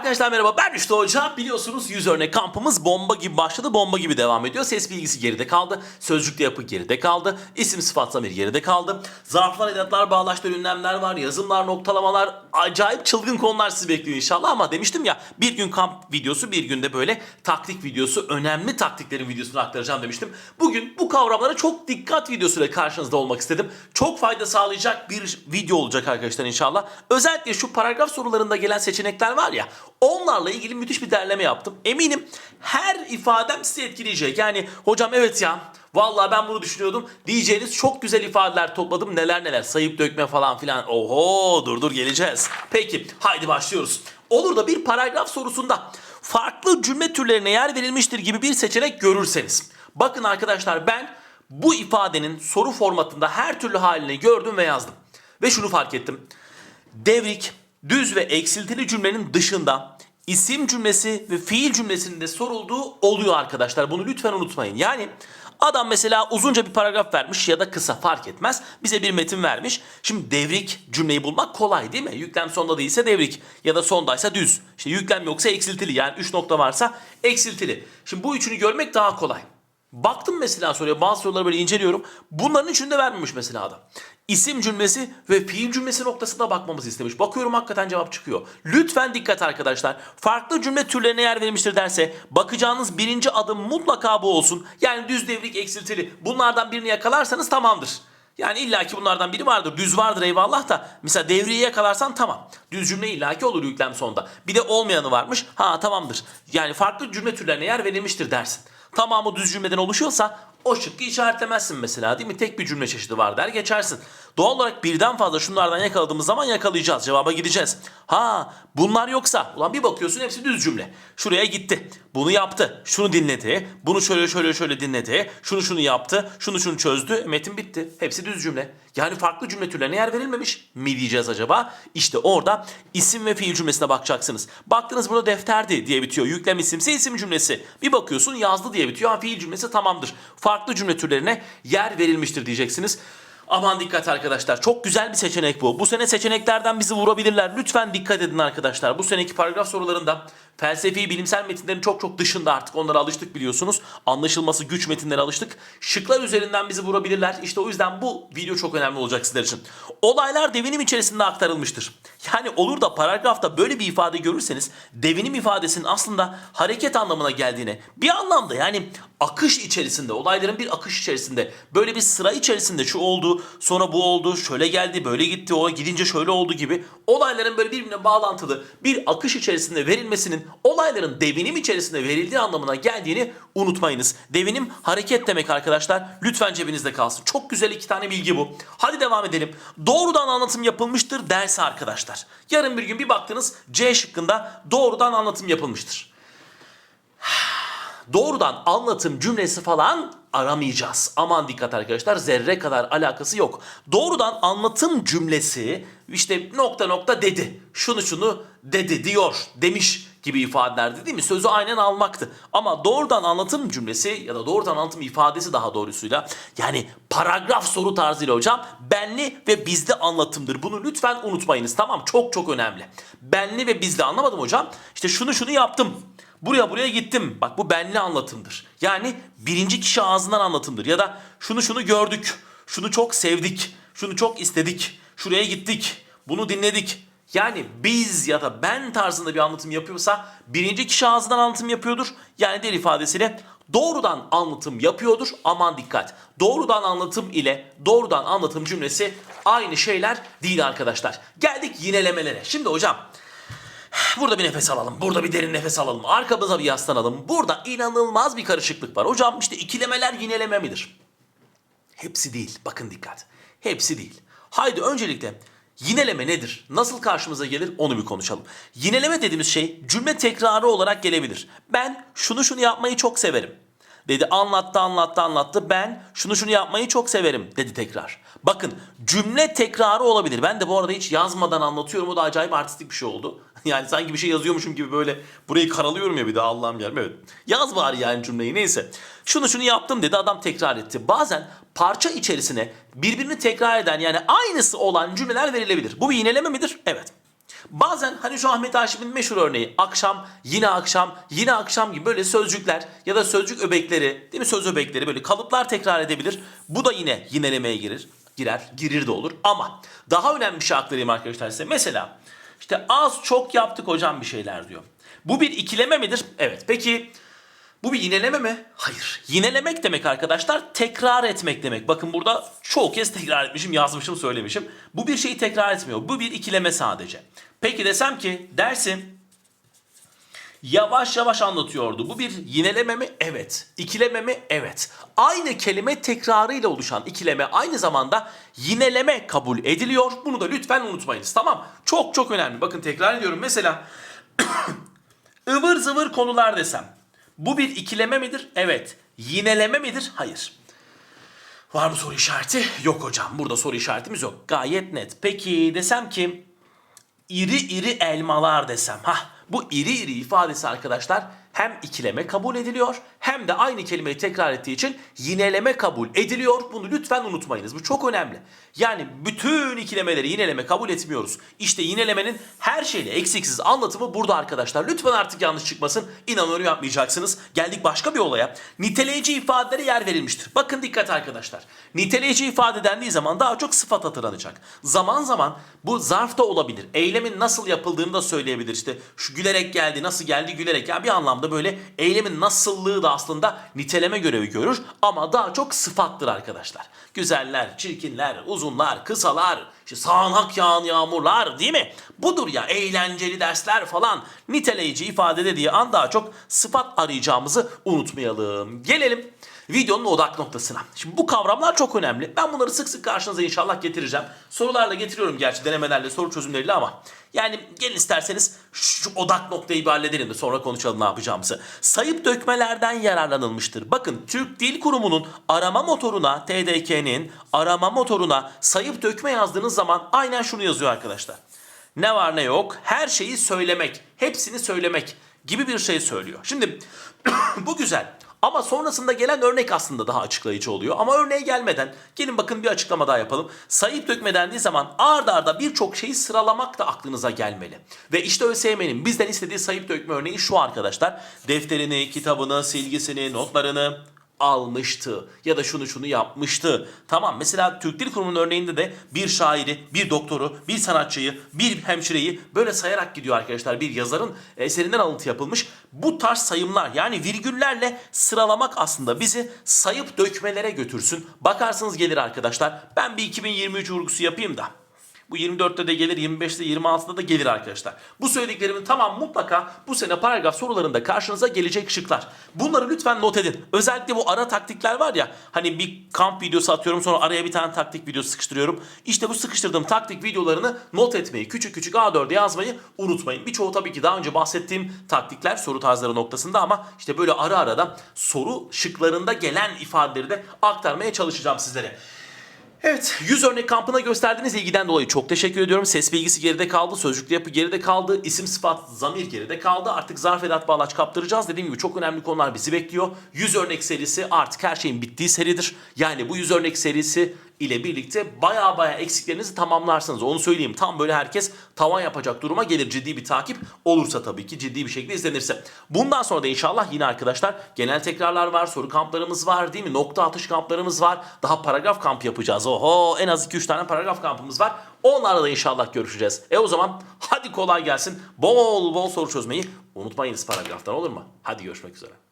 Arkadaşlar merhaba ben Rüştü Hoca. Biliyorsunuz 100 örnek kampımız bomba gibi başladı, bomba gibi devam ediyor. Ses bilgisi geride kaldı, sözcükte yapı geride kaldı, isim sıfat zamir geride kaldı. Zarflar, edatlar, bağlaçlar, ünlemler var, yazımlar, noktalamalar, acayip çılgın konular sizi bekliyor inşallah. Ama demiştim ya bir gün kamp videosu, bir günde böyle taktik videosu, önemli taktiklerin videosunu aktaracağım demiştim. Bugün bu kavramlara çok dikkat videosuyla karşınızda olmak istedim. Çok fayda sağlayacak bir video olacak arkadaşlar inşallah. Özellikle şu paragraf sorularında gelen seçenekler var ya onlarla ilgili müthiş bir derleme yaptım. Eminim her ifadem sizi etkileyecek. Yani hocam evet ya vallahi ben bunu düşünüyordum diyeceğiniz çok güzel ifadeler topladım. Neler neler sayıp dökme falan filan. Oho dur dur geleceğiz. Peki haydi başlıyoruz. Olur da bir paragraf sorusunda farklı cümle türlerine yer verilmiştir gibi bir seçenek görürseniz. Bakın arkadaşlar ben bu ifadenin soru formatında her türlü halini gördüm ve yazdım. Ve şunu fark ettim. Devrik, düz ve eksiltili cümlenin dışında isim cümlesi ve fiil cümlesinin de sorulduğu oluyor arkadaşlar. Bunu lütfen unutmayın. Yani adam mesela uzunca bir paragraf vermiş ya da kısa fark etmez. Bize bir metin vermiş. Şimdi devrik cümleyi bulmak kolay değil mi? Yüklem sonda değilse devrik ya da sondaysa düz. İşte yüklem yoksa eksiltili yani 3 nokta varsa eksiltili. Şimdi bu üçünü görmek daha kolay. Baktım mesela soruya bazı soruları böyle inceliyorum. Bunların üçünü de vermemiş mesela adam. İsim cümlesi ve fiil cümlesi noktasına bakmamızı istemiş. Bakıyorum hakikaten cevap çıkıyor. Lütfen dikkat arkadaşlar. Farklı cümle türlerine yer verilmiştir derse bakacağınız birinci adım mutlaka bu olsun. Yani düz devrik eksiltili. Bunlardan birini yakalarsanız tamamdır. Yani illaki bunlardan biri vardır. Düz vardır eyvallah da. Mesela devriyi yakalarsan tamam. Düz cümle illaki olur yüklem sonunda. Bir de olmayanı varmış. Ha tamamdır. Yani farklı cümle türlerine yer verilmiştir dersin. Tamamı düz cümleden oluşuyorsa o şıkkı işaretlemezsin mesela değil mi? Tek bir cümle çeşidi var der geçersin. Doğal olarak birden fazla şunlardan yakaladığımız zaman yakalayacağız. Cevaba gideceğiz. Ha bunlar yoksa ulan bir bakıyorsun hepsi düz cümle. Şuraya gitti. Bunu yaptı. Şunu dinledi. Bunu şöyle şöyle şöyle dinledi. Şunu şunu yaptı. Şunu şunu çözdü. Metin bitti. Hepsi düz cümle. Yani farklı cümle türlerine yer verilmemiş mi diyeceğiz acaba? İşte orada isim ve fiil cümlesine bakacaksınız. Baktınız burada defterdi diye bitiyor. Yüklem isimse isim cümlesi. Bir bakıyorsun yazdı diye bitiyor. Ha, fiil cümlesi tamamdır. Farklı cümle türlerine yer verilmiştir diyeceksiniz. Aman dikkat arkadaşlar. Çok güzel bir seçenek bu. Bu sene seçeneklerden bizi vurabilirler. Lütfen dikkat edin arkadaşlar. Bu seneki paragraf sorularında felsefi, bilimsel metinlerin çok çok dışında artık onlara alıştık biliyorsunuz. Anlaşılması güç metinlere alıştık. Şıklar üzerinden bizi vurabilirler. İşte o yüzden bu video çok önemli olacak sizler için. Olaylar devinim içerisinde aktarılmıştır. Yani olur da paragrafta böyle bir ifade görürseniz devinim ifadesinin aslında hareket anlamına geldiğine bir anlamda yani akış içerisinde olayların bir akış içerisinde böyle bir sıra içerisinde şu oldu sonra bu oldu şöyle geldi böyle gitti o gidince şöyle oldu gibi olayların böyle birbirine bağlantılı bir akış içerisinde verilmesinin olayların devinim içerisinde verildiği anlamına geldiğini unutmayınız. Devinim hareket demek arkadaşlar. Lütfen cebinizde kalsın. Çok güzel iki tane bilgi bu. Hadi devam edelim. Doğrudan anlatım yapılmıştır derse arkadaşlar. Yarın bir gün bir baktınız C şıkkında doğrudan anlatım yapılmıştır doğrudan anlatım cümlesi falan aramayacağız. Aman dikkat arkadaşlar zerre kadar alakası yok. Doğrudan anlatım cümlesi işte nokta nokta dedi. Şunu şunu dedi diyor demiş gibi ifadelerdi değil mi? Sözü aynen almaktı. Ama doğrudan anlatım cümlesi ya da doğrudan anlatım ifadesi daha doğrusuyla yani paragraf soru tarzıyla hocam benli ve bizde anlatımdır. Bunu lütfen unutmayınız tamam çok çok önemli. Benli ve bizde anlamadım hocam. İşte şunu şunu yaptım. Buraya buraya gittim. Bak bu benli anlatımdır. Yani birinci kişi ağzından anlatımdır. Ya da şunu şunu gördük. Şunu çok sevdik. Şunu çok istedik. Şuraya gittik. Bunu dinledik. Yani biz ya da ben tarzında bir anlatım yapıyorsa birinci kişi ağzından anlatım yapıyordur. Yani diğer ifadesiyle doğrudan anlatım yapıyordur. Aman dikkat. Doğrudan anlatım ile doğrudan anlatım cümlesi aynı şeyler değil arkadaşlar. Geldik yinelemelere. Şimdi hocam Burada bir nefes alalım. Burada bir derin nefes alalım. Arkamıza bir yaslanalım. Burada inanılmaz bir karışıklık var. Hocam işte ikilemeler yineleme midir? Hepsi değil. Bakın dikkat. Hepsi değil. Haydi öncelikle yineleme nedir? Nasıl karşımıza gelir onu bir konuşalım. Yineleme dediğimiz şey cümle tekrarı olarak gelebilir. Ben şunu şunu yapmayı çok severim. Dedi anlattı anlattı anlattı ben şunu şunu yapmayı çok severim dedi tekrar. Bakın cümle tekrarı olabilir. Ben de bu arada hiç yazmadan anlatıyorum. O da acayip artistik bir şey oldu. Yani sanki bir şey yazıyormuşum gibi böyle burayı karalıyorum ya bir de Allah'ım yerim. Evet. Yaz bari yani cümleyi neyse. Şunu şunu yaptım dedi adam tekrar etti. Bazen parça içerisine birbirini tekrar eden yani aynısı olan cümleler verilebilir. Bu bir yineleme midir? Evet. Bazen hani şu Ahmet Haşim'in meşhur örneği akşam, yine akşam, yine akşam gibi böyle sözcükler ya da sözcük öbekleri değil mi söz öbekleri böyle kalıplar tekrar edebilir. Bu da yine yinelemeye girer. Girer, girir de olur ama daha önemli bir şey aktarayım arkadaşlar size. Mesela işte az çok yaptık hocam bir şeyler diyor. Bu bir ikileme midir? Evet. Peki bu bir yineleme mi? Hayır. Yinelemek demek arkadaşlar tekrar etmek demek. Bakın burada çoğu kez tekrar etmişim, yazmışım, söylemişim. Bu bir şeyi tekrar etmiyor. Bu bir ikileme sadece. Peki desem ki dersim yavaş yavaş anlatıyordu. Bu bir yineleme mi? Evet. İkileme mi? Evet. Aynı kelime tekrarıyla oluşan ikileme aynı zamanda yineleme kabul ediliyor. Bunu da lütfen unutmayınız. Tamam. Çok çok önemli. Bakın tekrar ediyorum. Mesela ıvır zıvır konular desem. Bu bir ikileme midir? Evet. Yineleme midir? Hayır. Var mı soru işareti? Yok hocam. Burada soru işaretimiz yok. Gayet net. Peki desem ki iri iri elmalar desem. Ha, bu iri iri ifadesi arkadaşlar hem ikileme kabul ediliyor hem de aynı kelimeyi tekrar ettiği için yineleme kabul ediliyor. Bunu lütfen unutmayınız. Bu çok önemli. Yani bütün ikilemeleri yineleme kabul etmiyoruz. İşte yinelemenin her şeyle eksiksiz anlatımı burada arkadaşlar. Lütfen artık yanlış çıkmasın. İnanıyorum yapmayacaksınız. Geldik başka bir olaya. Niteleyici ifadelere yer verilmiştir. Bakın dikkat arkadaşlar. Niteleyici ifade dendiği zaman daha çok sıfat hatırlanacak. Zaman zaman bu zarf da olabilir. Eylemin nasıl yapıldığını da söyleyebilir. İşte şu gülerek geldi, nasıl geldi gülerek. Yani bir anlamda böyle eylemin nasıllığı da aslında niteleme görevi görür. Ama daha çok sıfattır arkadaşlar. Güzeller, çirkinler, uzunlar, kısalar, işte sağanak yağan yağmurlar değil mi? Budur ya eğlenceli dersler falan. Niteleyici ifade dediği an daha çok sıfat arayacağımızı unutmayalım. Gelelim videonun odak noktasına. Şimdi bu kavramlar çok önemli. Ben bunları sık sık karşınıza inşallah getireceğim. Sorularla getiriyorum gerçi denemelerle, soru çözümleriyle ama yani gelin isterseniz şu odak noktayı bir halledelim de sonra konuşalım ne yapacağımızı. Sayıp dökmelerden yararlanılmıştır. Bakın Türk Dil Kurumu'nun arama motoruna TDK'nin arama motoruna sayıp dökme yazdığınız zaman aynen şunu yazıyor arkadaşlar. Ne var ne yok her şeyi söylemek, hepsini söylemek gibi bir şey söylüyor. Şimdi bu güzel. Ama sonrasında gelen örnek aslında daha açıklayıcı oluyor. Ama örneğe gelmeden gelin bakın bir açıklama daha yapalım. Sayıp dökme dendiği zaman ard arda birçok şeyi sıralamak da aklınıza gelmeli. Ve işte ÖSYM'nin bizden istediği sayıp dökme örneği şu arkadaşlar. Defterini, kitabını, silgisini, notlarını almıştı ya da şunu şunu yapmıştı. Tamam mesela Türk Dil Kurumu'nun örneğinde de bir şairi, bir doktoru, bir sanatçıyı, bir hemşireyi böyle sayarak gidiyor arkadaşlar. Bir yazarın eserinden alıntı yapılmış. Bu tarz sayımlar yani virgüllerle sıralamak aslında bizi sayıp dökmelere götürsün. Bakarsınız gelir arkadaşlar. Ben bir 2023 vurgusu yapayım da. Bu 24'te de gelir, 25'te, 26'da da gelir arkadaşlar. Bu söylediklerimin tamam mutlaka bu sene paragraf sorularında karşınıza gelecek şıklar. Bunları lütfen not edin. Özellikle bu ara taktikler var ya hani bir kamp videosu atıyorum sonra araya bir tane taktik videosu sıkıştırıyorum. İşte bu sıkıştırdığım taktik videolarını not etmeyi, küçük küçük A4'e yazmayı unutmayın. Birçoğu tabii ki daha önce bahsettiğim taktikler soru tarzları noktasında ama işte böyle ara ara da soru şıklarında gelen ifadeleri de aktarmaya çalışacağım sizlere. Evet, 100 örnek kampına gösterdiğiniz ilgiden dolayı çok teşekkür ediyorum. Ses bilgisi geride kaldı, sözcüklü yapı geride kaldı, isim sıfat zamir geride kaldı. Artık zarf edat bağlaç kaptıracağız. Dediğim gibi çok önemli konular bizi bekliyor. 100 örnek serisi artık her şeyin bittiği seridir. Yani bu 100 örnek serisi ile birlikte baya baya eksiklerinizi tamamlarsınız. Onu söyleyeyim. Tam böyle herkes tavan yapacak duruma gelir. Ciddi bir takip olursa tabii ki ciddi bir şekilde izlenirse. Bundan sonra da inşallah yine arkadaşlar genel tekrarlar var, soru kamplarımız var değil mi? Nokta atış kamplarımız var. Daha paragraf kamp yapacağız. Oho en az 2-3 tane paragraf kampımız var. Onlarla da inşallah görüşeceğiz. E o zaman hadi kolay gelsin. Bol bol soru çözmeyi unutmayınız paragraftan olur mu? Hadi görüşmek üzere.